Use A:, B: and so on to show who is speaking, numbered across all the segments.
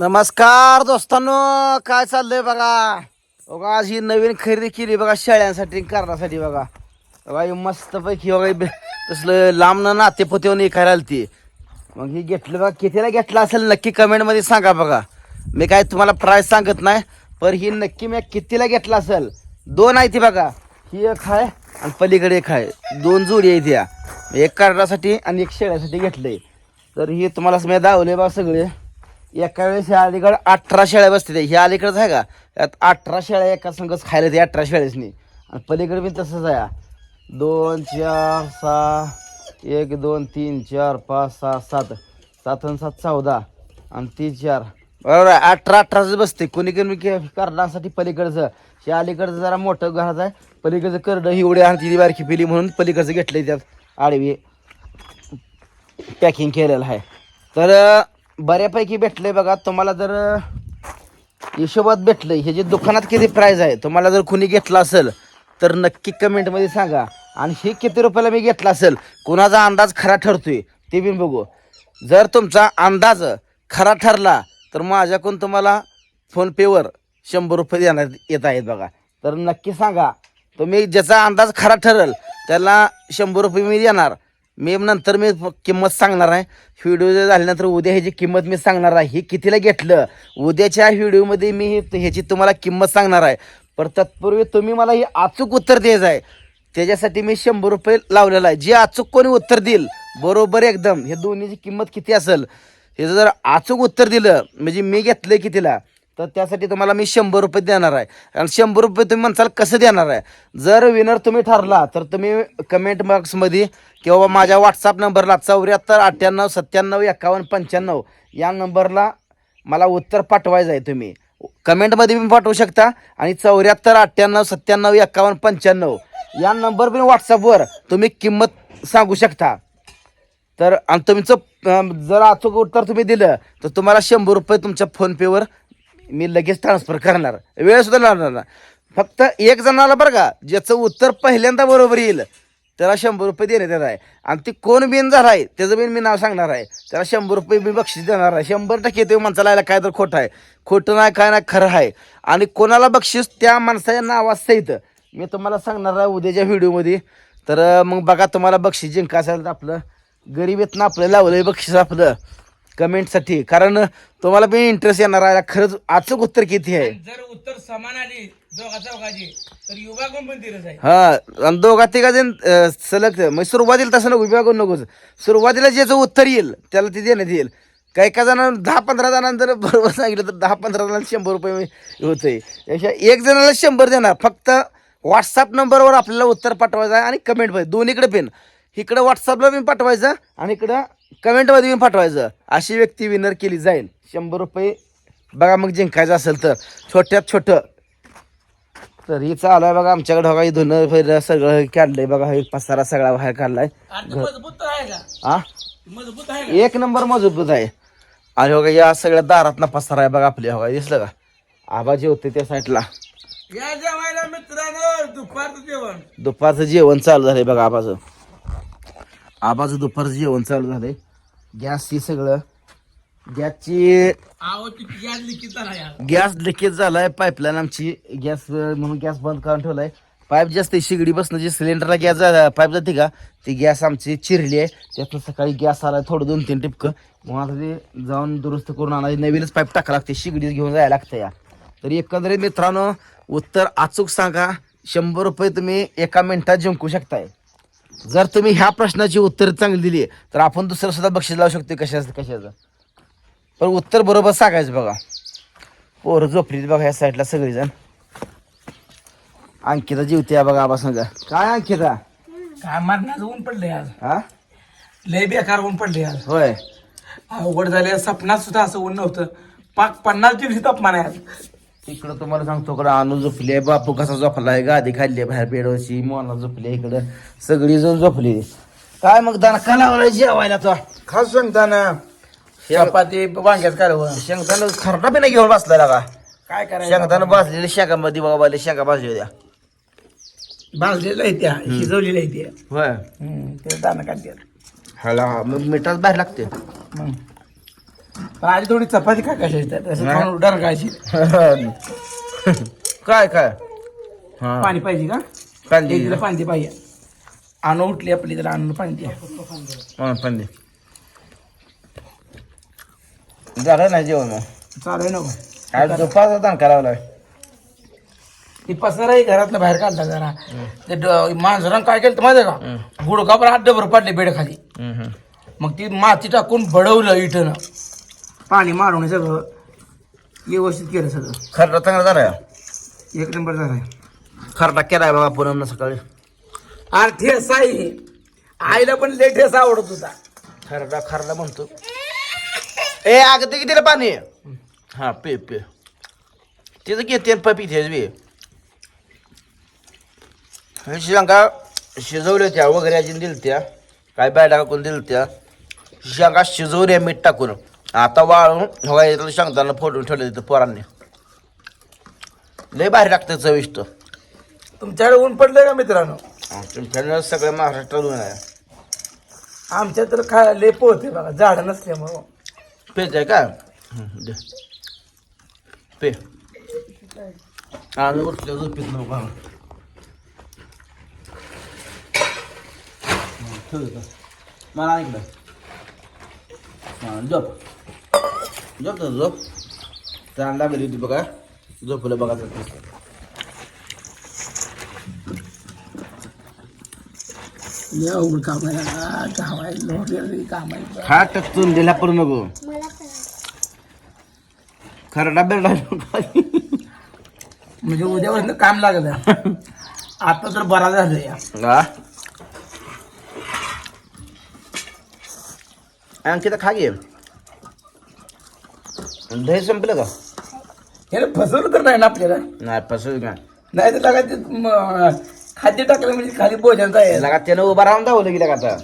A: नमस्कार दोस्तांनो काय चाललंय बघा? बघा आज ही नवीन खरेदी केली बघा शेळ्यांसाठी करण्यासाठी बघा. बघा ही मस्तपैकी बघा बे- तसलं लांब न नाते पोतेवून एखायला ती मग ही घेतलं बघा कितीला घेतलं असेल नक्की कमेंटमध्ये सांगा बघा. मी काय तुम्हाला प्राईस सांगत नाही पण ही नक्की मी कितीला घेतला असेल? दोन आहे ती बघा. ही एक आहे आणि पलीकडे एक आहे. दोन जोडी आहे त्या. एक कार्डासाठी आणि एक शेळ्यासाठी घेतलंय. तर ही तुम्हाला मी दावले बघा सगळे. एका वेळेस ह्या अलीकडे अठरा शेळ्या बसते ह्या अलीकडंच आहे का? यात अठरा शेळ्या एका संघच खायला ते अठरा शेळ्यासनी. आणि पलीकडे बी तसंच आहे. दोन चार सहा एक दोन तीन चार पाच सहा सात. सात आणि सात चौदा. आणि तीन चार. बरोबर आहे. अठरा अठराच बसते. कोणी कमी के- करण्यासाठी पलीकडचं. हे अलीकडचं जरा मोठं घरात आहे. पलीकडचं करडं ही आणि ती बारखी पिली म्हणून पलीकडचं घेतलं त्यात आडवी पॅकिंग केलेलं आहे. तर बऱ्यापैकी भेटलंय बघा. तुम्हाला जर हिशोबात भेटलंय हे जे दुकानात किती प्राईज आहे तुम्हाला जर कुणी घेतलं असेल तर नक्की कमेंटमध्ये सांगा. आणि हे किती रुपयाला मी घेतलं असेल कुणाचा अंदाज खरा ठरतोय ते बी बघू. जर तुमचा अंदाज खरा ठरला तर माझ्याकडून तुम्हाला फोनपेवर शंभर रुपये देण्यात येत आहेत बघा. तर नक्की सांगा. तुम्ही ज्याचा अंदाज खरा ठरेल त्याला शंभर रुपये मी देणार. मी नंतर मी किंमत सांगणार आहे. व्हिडिओ झाल्यानंतर उद्या ह्याची किंमत मी सांगणार आहे. हे कितीला घेतलं? उद्याच्या व्हिडिओमध्ये मी हे- ह्याची तुम्हाला किंमत सांगणार आहे. पण तत्पूर्वी तुम्ही मला हे अचूक उत्तर द्यायचं आहे. त्याच्यासाठी मी शंभर रुपये लावलेला आहे. जे अचूक कोणी उत्तर देईल बरोबर एकदम. हे दोन्हीची किंमत किती असेल? हे जर अचूक उत्तर दिलं म्हणजे मी घेतलं कितीला? तर त्यासाठी तुम्हाला मी शंभर रुपये देणार आहे. आणि शंभर रुपये तुम्ही म्हणसाल कसं देणार आहे? जर विनर तुम्ही ठरला तर तुम्ही कमेंट बॉक्समध्ये किंवा माझ्या व्हॉट्सअप नंबरला चौऱ्याहत्तर अठ्ठ्याण्णव सत्त्याण्णव एकावन्न पंच्याण्णव या नंबरला मला उत्तर पाठवायचं आहे तुम्ही. कमेंटमध्ये पण पाठवू शकता आणि चौऱ्याहत्तर अठ्ठ्याण्णव सत्त्याण्णव एकावन्न पंच्याण्णव या नंबर पण व्हॉट्सअपवर तुम्ही किंमत सांगू शकता. तर आणि तुमचं जर अचूक उत्तर तुम्ही दिलं तर तुम्हाला शंभर रुपये तुमच्या फोनपेवर मी लगेच ट्रान्सफर करणार. वेळ सुद्धा लागणार ना फक्त एक जणाला बरं का ज्याचं उत्तर पहिल्यांदा बरोबर येईल त्याला शंभर रुपये देण्यात येणार आहे. आणि ती कोण बिन झाला आहे त्याचं बिन मी नाव सांगणार आहे. त्याला शंभर रुपये मी बक्षीस देणार आहे. शंभर टक्के ते माणसाला यायला काय तर खोटं आहे. खोटं नाही काय नाही खरं आहे. आणि कोणाला बक्षीस त्या माणसाच्या नावासहित. मी तुम्हाला सांगणार आहे उद्याच्या व्हिडिओमध्ये. तर मग बघा तुम्हाला बक्षीस जिंका असेल तर आपलं गरिबीतनं आपलं लावलंय बक्षीस आपलं. कमेंटसाठी. कारण तुम्हाला पण इंटरेस्ट येणार आहे. खरंच अचूक उत्तर किती आहे?
B: जर उत्तर समान आली दोघा चौघाची तर युवा
A: हा आणि दोघा तिघा जण सलग मग सुरुवातीला तसं नको विभाग नकोच. सुरुवातीला ज्याचं उत्तर येईल त्याला ते देण्यात येईल. काही काही जणांना दहा पंधरा जणांना जर बरोबर सांगितलं तर दहा पंधरा जणांना शंभर रुपये त्याच्या एक जणाला शंभर देणार. फक्त व्हॉट्सअप नंबरवर आपल्याला उत्तर पाठवायचं आहे आणि कमेंटमध्ये दोन्हीकडे पण इकडं व्हॉट्सअपला पण पाठवायचं आणि इकडं कमेंटमध्ये पण पाठवायचं. अशी व्यक्ती विनर केली जाईल. शंभर रुपये. बघा मग जिंकायचं असेल तर. छोट्यात छोटं. तर ही चालू आहे बघा. आमच्याकडे बघा हे धुणं फिरणं सगळं काढलंय बघा. हे पसारा सगळा बाहेर काढलाय. हा एक नंबर मजबूत आहे. आणि बघा या सगळ्या दारात पसारा आहे बघा आपल्या. बघा दिसलं का? आबाजी होते त्या साईडला.
B: का या जेवायला मित्रांनो दुपारचं जेवण.
A: दुपारचं जेवण चालू झालंय बघा आबाचं. आबाचं दुपारचं जेवण चालू झालंय. गॅसची सगळं. गॅसची
B: गॅस लिखित झाला
A: गॅस लिकेज झालाय पाईपलाईन आमची. गॅस म्हणून गॅस बंद करून ठेवलाय. पाईप जास्त शिगडी बसणं जे सिलेंडरला गॅस पाईप जाते का? ती गॅस आमची चिरली आहे. त्यातनं सकाळी गॅस आलाय थोडं दोन तीन टिपकं मग आता ते जाऊन दुरुस्त करून आणायचं नवीनच पाईप टाका लागते शिगडीच घेऊन जायला लागतं या तरी एकंदरीत मित्रांनो उत्तर अचूक सांगा. शंभर रुपये तुम्ही एका मिनिटात जिंकू शकताय. जर तुम्ही ह्या प्रश्नाची उत्तर चांगली दिली तर आपण दुसरं सुद्धा बक्षीस लावू शकतो कशाचं कशाचं. पण उत्तर बरोबर सांगायचं बघा. पोरं झोपली बघा ह्या साईडला सगळीजण. अंकिता जीवते बघा आबा सांगा काय अंकिता?
B: काय मरणाचं ऊन पडले आज.
A: हा?
B: लय बेकार ऊन पडले आज.
A: होय.
B: अवघड झाले सपनात सुद्धा असं ऊन नव्हतं. पाक पन्नास डिग्री तापमान आहे आज.
A: इकडं तुम्हाला सांगतो इकडं आणू झोपली बापू कसा झोपलाय गादी खाल्ली बाहेर बेडवची मोना झोपली इकडं. सगळी जण झोपली. काय मग दाना का लावलाय जेवायला तो? खास सांगताना
B: चपाती वांग्यात कालवण
A: शेंगदाणा खरडा नाही घेऊन बसलाय का
B: काय करायचं
A: शेंगदाणा भाजलेल्या शेंगामध्ये बघा बाले शेंगा भाजली होत्या.
B: भाजलेलं आहे त्या शिजवलेलं आहे त्या
A: होय
B: ते दाणं काढतात.
A: हाला मग मिठाच बाहेर लागते.
B: मग पण आधी थोडी चपाती काय तसं
A: नाही.
B: खाऊन डरकायची
A: काय काय? हा.
B: पाणी पाहिजे का? दिलं पाणी पाहिजे. आणू उठली आपली तर आणून पाणी द्या.
A: कांदी झालं नाही जेवण? मग
B: चालू नको
A: आज दुपारचा लावलाय.
B: ती पसरा आहे घरातलं बाहेर काढता जरा. ते मांजरानं काय केलं माहिती का? गुडघाभर हात डबर पडले बेडखाली. मग ती माती टाकून बडवलं इटनं. पाणी मारून हे सगळं व्यवस्थित केलं सगळं.
A: खरडा चांगला झालाय
B: एक नंबर झालाय
A: खरडा केलाय बाबा पुन्हा सकाळी.
B: अरे ठेस आहे आईला पण लय ठेस आवडत होता.
A: खरडा खरडा म्हणतो. ए अगं ते कितीला पाणी. हा पे पे. तिथं घेते पपी तेच बी शेंगा शिजवल्या होत्या वगैरे अजून दिल त्या काय बॅडा टाकून दिल त्या शेंगा शिजवल्या मीठ टाकून. आता वाळून हवा शेंगदाणा फोडून ठेवले तिथं पोरांनी. लय भारी लागतं चविष्ट.
B: तुमच्याकडे ऊन पडलंय का मित्रांनो?
A: तुमच्याकडे सगळं महाराष्ट्रात ऊन आहे.
B: आमच्या तर खा लय पोहते बघा झाड नसल्यामुळं.
A: पेच आहे का? दे. पे. आणि उठल्या झोपेत नको हं, ठेव. मला इकडं हां झोप. झोप तर झोप त्याला लागली होती बघा झोपलं बघा तर
B: लय अवघड काम आहे ना. काम आहे लोक काम आहे
A: हा टचून दिला पण नको खरडा बेरडा
B: म्हणजे उद्यापासून काम लागत. आता तर बरा झालं या
A: अंकिता खा घे दही संपलं का?
B: हे फसवलं तर नाही ना आपल्याला?
A: नाही फसव का?
B: नाही तर लागा ते म, खाद्य टाकलं म्हणजे खाली भोजन जायला
A: लगा त्यानं उभा राहून दावलं गेलं का आता.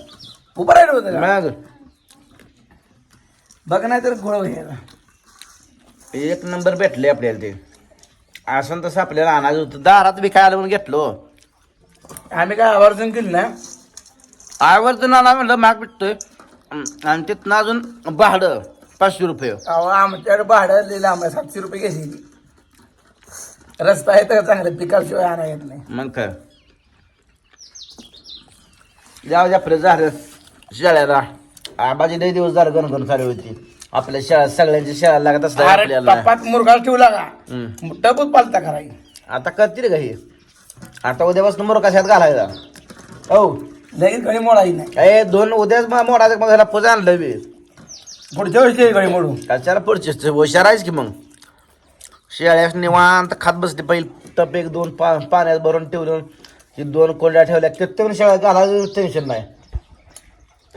B: उभं राहिलं होतं का?
A: मग?
B: बघ नाही तर गोळ घ्यायला
A: एक नंबर भेटले आपल्याला ते. असं तसं आपल्याला आणायचं होतं. दारात विकायला म्हणून घेतलो.
B: आम्ही काय आवर्जून केलं ना
A: आवर्जून आणा म्हणलं महाग भेटतोय. अं, आणि तिथनं अजून भाडं. पाचशे रुपये.
B: अहो आमच्याकडे भाडं लिहिलं आम्हाला सातशे रुपये घ्यायची रस्ता आहे तर चांगलं पिकाशिवाय आणा येत नाही.
A: मग काय? जाऊ दे आपलं झालं. शाळेला. आबाजी लई दिवस झालं गणगण चालू होती. आपल्या शाळा सगळ्यांची शाळा लागत असतात
B: अरे
A: आपल्याला.
B: टप्पात मुरगा ठेवला का
A: हम्म.
B: पालता करायची
A: आता करतील का हे? आता उद्यापासून मोर कशात घालायचा हो
B: लगेच घडी मोडायची नाही.
A: ए दोन उद्याच मग मोडायचं मग ह्याला पूजा आणलं बी.
B: पुढच्या वेळेस घडी मोडू
A: कशाला पुढचे? हुशार आहेच की मग? शेळ्यास निवांत खात बसते पहिले टप एक दोन पा पाण्यात भरून ठेवलं. की दोन कोंड्या ठेवल्या पण शेळ्या घालायचं टेन्शन नाही.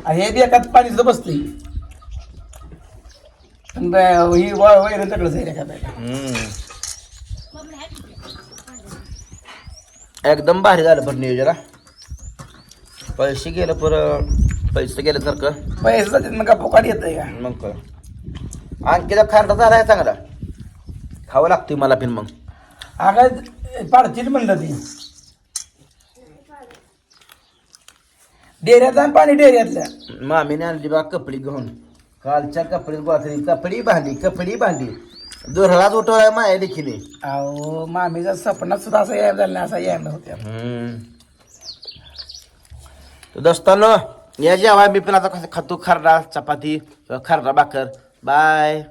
B: आणि हे बी एकाच पाणी सुद्धा बसते ब- ही वैरण आहे एका बायला.
A: हम्म. एकदम भारी झालं पण नियोजन हा. पैसे गेलं पर पैसे गेले सारखं
B: पैसे जातात मग का? फुकाट येतंय का?
A: मग काय? आणखीला खांदा झाला आहे चांगला. खावं लागतोय मला पण मग.
B: अगं पाडतील म्हणलं ती. डेऱ्यातलं आणि पाणी डेऱ्यातलं.
A: मामीने आणली बा कपडी घेऊन. कालच्या कपडे गोळा कपडी बांधली कपडी बांधली दोरळाच उठवाय माया देखील.
B: अहो मामीचा सपनात सुद्धा असं यायला झालं नाही असा यायला होत्या.
A: तर दोस्तांनो या जेव्हा मी पण आता कसं खातो खरडा चपाती खरडा भाकर बाय